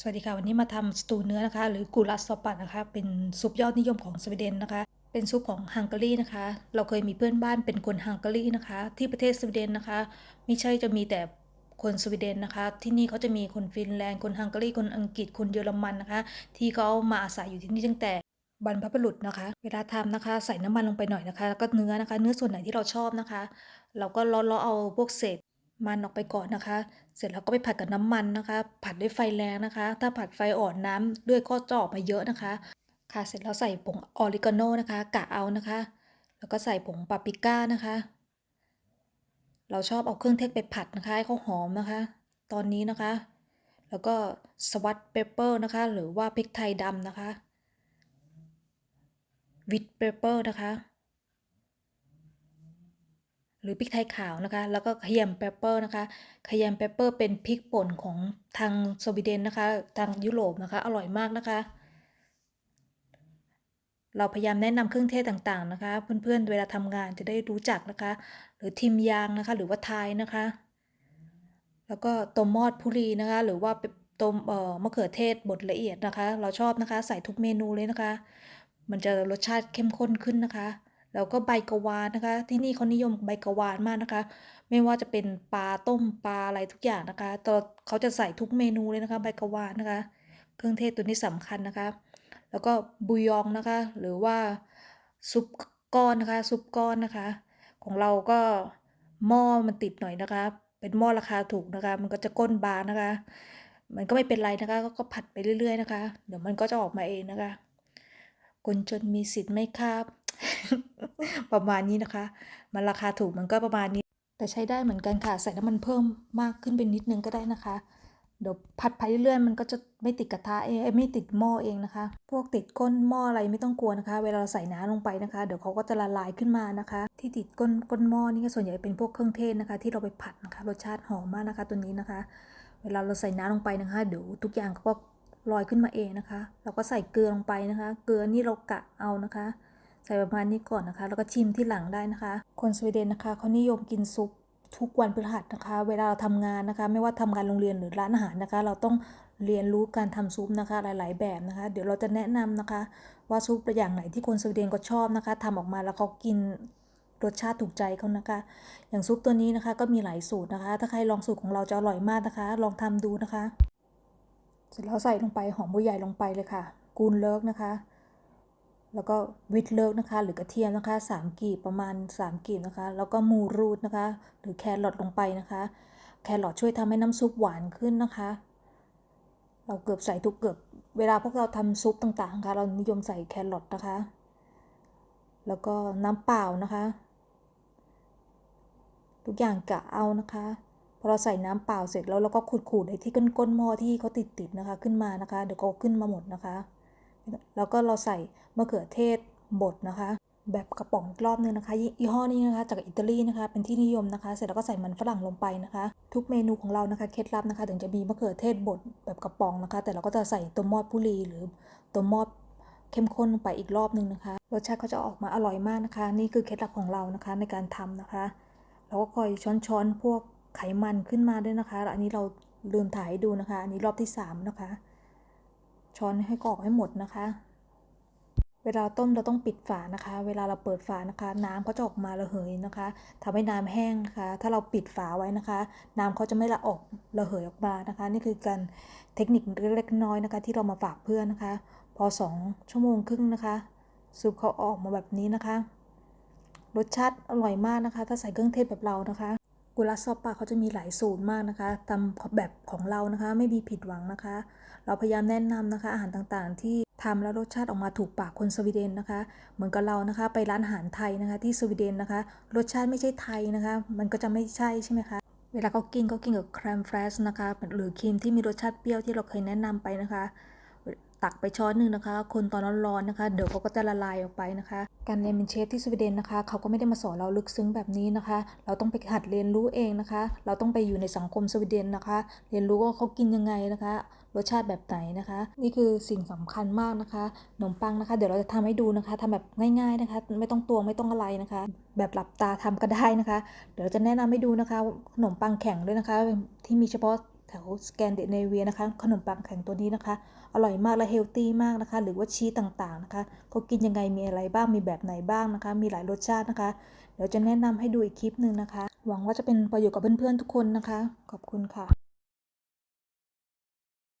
สวัสดีค่ะวันนี้มาทำสตูเนื้อนะคะ หรือกูรัสซอปัดนะคะ เป็นซุปยอดนิยมของสวีเดนนะคะ เป็นซุปของฮังการีนะคะ เราเคยมีเพื่อนบ้านเป็นคนฮังการีนะคะ ที่ประเทศสวีเดนนะคะ ไม่ใช่จะมีแต่คนสวีเดนนะคะ ที่นี่เขาจะมีคนฟินแลนด์คนฮังการีคนอังกฤษคนเยอรมันนะคะ ที่เขามาอาศัยอยู่ที่นี่ตั้งแต่บรรพบุรุษนะคะ เวลาทำนะคะใส่น้ำมันลงไปหน่อยนะคะแล้วก็เนื้อนะคะ เนื้อส่วนไหนที่เราชอบนะคะ เราก็เลาะๆเอาพวกเศษมันออกไปก่อนนะคะ เสร็จแล้วก็ไปผัดกับน้ำมันนะคะ ผัดด้วยไฟแรงนะคะ ถ้าผัดไฟอ่อนน้ำเลือดก็จะออกมาเยอะนะคะ ค่ะเสร็จแล้วใส่ผงออริกาโนนะคะกะเอานะคะ แล้วก็ใส่ผงปาปริก้านะคะ เราชอบเอาเครื่องเทศไปผัดนะคะให้เขาหอมนะคะ ตอนนี้นะคะ แล้วก็สวัสเปเปอร์นะคะ หรือว่าพริกไทยดำนะคะวิดเปเปอร์นะคะ หรือพริกไทยขาวนะคะ แล้วก็ขยมเปปเปอร์นะคะขยมเปปเปอร์เป็นพริกป่นของทางสวีเดนนะคะ ทางยุโรปนะคะ อร่อยมากนะคะ เราพยายามแนะนำเครื่องเทศต่างๆนะคะ เพื่อนๆเวลาทำงานจะได้รู้จักนะคะ หรือทิมยางนะคะ หรือว่าไทยนะคะ แล้วก็ต้มมอดพุรีนะคะ หรือว่าต้มเอ่อมะเขือเทศบดละเอียดนะคะ เราชอบนะคะ ใส่ทุกเมนูเลยนะคะ มันจะรสชาติเข้มข้นขึ้นนะคะ แล้วก็ใบกะวานนะคะ ที่นี่เขานิยมใบกะวานมากนะคะ ไม่ว่าจะเป็นปลาต้มปลาอะไรทุกอย่างนะคะแต่เขาจะใส่ทุกเมนูเลยนะคะ ใบกะวานนะคะ เครื่องเทศตัวนี้สำคัญนะคะ แล้วก็บุยองนะคะ หรือว่าซุปก้อนนะคะ ซุปก้อนนะคะ ของเราก็หม้อมันติดหน่อยนะคะ เป็นหม้อราคาถูกนะคะ มันก็จะก้นบานนะคะ มันก็ไม่เป็นไรนะคะ ก็ผัดไปเรื่อย ๆ นะคะ เดี๋ยวมันก็จะออกมาเองนะคะคนจนมีสิทธิ์ไหมครับ ประมาณนี้นะคะ มันราคาถูกมันก็ประมาณนี้ แต่ใช้ได้เหมือนกันค่ะ ใส่น้ำมันเพิ่มมากขึ้นเป็นนิดนึงก็ได้นะคะ เดี๋ยวผัดไปเรื่อยๆมันก็จะไม่ติดกระทะเองไม่ติดหม้อเองนะคะ พวกติดก้นหม้ออะไรไม่ต้องกลัวนะคะ เวลาเราใส่น้ำลงไปนะคะ เดี๋ยวเขาก็จะละลายขึ้นมานะคะ ที่ติดก้นก้นหม้อนี่ก็ส่วนใหญ่เป็นพวกเครื่องเทศนะคะ ที่เราไปผัดนะคะ รสชาติหอมมากนะคะ ตัวนี้นะคะ เวลาเราใส่น้ำลงไปนะคะเดี๋ยวทุกอย่างก็ลอยขึ้นมาเองนะคะ เราก็ใส่เกลือลงไปนะคะ เกลือนี่เรากะเอานะคะ ใส่ประมาณนี้ก่อนนะคะ แล้วก็ชิมที่หลังได้นะคะ คนสวีเดนนะคะเขานิยมกินซุปทุกวันพฤหัสนะคะ เวลาเราทำงานนะคะ ไม่ว่าทำงานโรงเรียนหรือร้านอาหารนะคะ เราต้องเรียนรู้การทำซุปนะคะ หลาย ๆ แบบนะคะ เดี๋ยวเราจะแนะนำนะคะ ว่าซุปอย่างไหนที่คนสวีเดนก็ชอบนะคะทำออกมาแล้วเขากินรสชาติถูกใจเขานะคะ อย่างซุปตัวนี้นะคะก็มีหลายสูตรนะคะ ถ้าใครลองสูตรของเราจะอร่อยมากนะคะ ลองทำดูนะคะ เสร็จแล้วใส่ลงไปหอมบัวใหญ่ลงไปเลยค่ะ กูนเลิกนะคะ แล้วก็วิตเลิกนะคะ หรือกระเทียมนะคะ 3กีบประมาณ 3กีบนะคะ แล้วก็มูรูดนะคะ หรือแครอทลงไปนะคะ แครอทช่วยทำให้น้ำซุปหวานขึ้นนะคะ เราเกือบใส่ทุกเกือบเวลาพวกเราทำซุปต่างๆนะคะเรานิยมใส่แครอทนะคะ แล้วก็น้ำเปล่านะคะ ทุกอย่างกะเอานะคะพอเราใส่น้ำเปล่าเสร็จแล้วเราก็ขูดๆไอ้ที่ก้นๆหม้อที่เขาติดๆนะคะ ขึ้นมานะคะ เดี๋ยวก็ขึ้นมาหมดนะคะ แล้วก็เราใส่มะเขือเทศบดนะคะ แบบกระป๋องรอบนึงนะคะยี่ห้อนี้นะคะ จากอิตาลีนะคะ เป็นที่นิยมนะคะ เสร็จแล้วก็ใส่มันฝรั่งลงไปนะคะ ทุกเมนูของเรานะคะเคล็ดลับนะคะ ถึงจะมีมะเขือเทศบดแบบกระป๋องนะคะ แต่เราก็จะใส่ตัวมอดพุรีหรือตัวมอดเข้มข้นไปอีกรอบนึงนะคะรสชาติก็จะออกมาอร่อยมากนะคะ นี่คือเคล็ดลับของเรานะคะในการทำนะคะเราก็คอยช้อนๆพวกไขมันขึ้นมาด้วยนะคะ อันนี้เราลืมถ่ายให้ดูนะคะ อันนี้รอบที่ 3 นะคะ ช้อนให้กรอกให้หมดนะคะ เวลาต้มเราต้องปิดฝานะคะ เวลาเราเปิดฝานะคะ น้ำเขาจะออกมาระเหยนะคะทำให้น้ำแห้งนะคะ ถ้าเราปิดฝาไว้นะคะ น้ำเขาจะไม่ละออกระเหยออกมานะคะ นี่คือการเทคนิคเล็กๆน้อยนะคะ ที่เรามาฝากเพื่อนนะคะ พอ 2 ชั่วโมงครึ่งนะคะซุปเขาออกมาแบบนี้นะคะ รสชาติอร่อยมากนะคะ ถ้าใส่เครื่องเทศแบบเรานะคะ กุลาซอปปาเขาจะมีหลายสูตรมากนะคะทำแบบของเรานะคะไม่มีผิดหวังนะคะ เราพยายามแนะนำนะคะ อาหารต่างๆ ที่ทำแล้วรสชาติออกมาถูกปากคนสวีเดนนะคะ เหมือนกับเรานะคะ ไปร้านอาหารไทยนะคะ ที่สวีเดนนะคะ รสชาติไม่ใช่ไทยนะคะ มันก็จะไม่ใช่ใช่ไหมคะเวลาเขากินเขากินกับแครมเฟรชนะคะหรือครีมที่มีรสชาติเปรี้ยวที่เราเคยแนะนำไปนะคะ ตักไปช้อนหนึ่งนะคะ คนตอนร้อนๆนะคะ เดี๋ยวเขาก็จะละลายออกไปนะคะ การเรียนเป็นเชฟที่สวีเดนนะคะ เขาก็ไม่ได้มาสอนเราลึกซึ้งแบบนี้นะคะ เราต้องไปหัดเรียนรู้เองนะคะ เราต้องไปอยู่ในสังคมสวีเดนนะคะ เรียนรู้ว่าเขากินยังไงนะคะ รสชาติแบบไหนนะคะ นี่คือสิ่งสำคัญมากนะคะขนมปังนะคะ เดี๋ยวเราจะทำให้ดูนะคะทำแบบง่าย ๆนะคะ ไม่ต้องตวงไม่ต้องอะไรนะคะ แบบหลับตาทำก็ได้นะคะ เดี๋ยวจะแนะนำให้ดูนะคะขนมปังแข็งด้วยนะคะ ที่มีเฉพาะ แถวสแกนเดเนเวียนะคะ ขนมปังแข็งตัวนี้นะคะ อร่อยมากและเฮลตี้มากนะคะ หรือว่าชีสต่างๆนะคะเขากินยังไงมีอะไรบ้างมีแบบไหนบ้างนะคะ มีหลายรสชาตินะคะ เดี๋ยวจะแนะนำให้ดูอีกคลิปหนึ่งนะคะ หวังว่าจะเป็นประโยชน์กับเพื่อนๆทุกคนนะคะ ขอบคุณค่ะ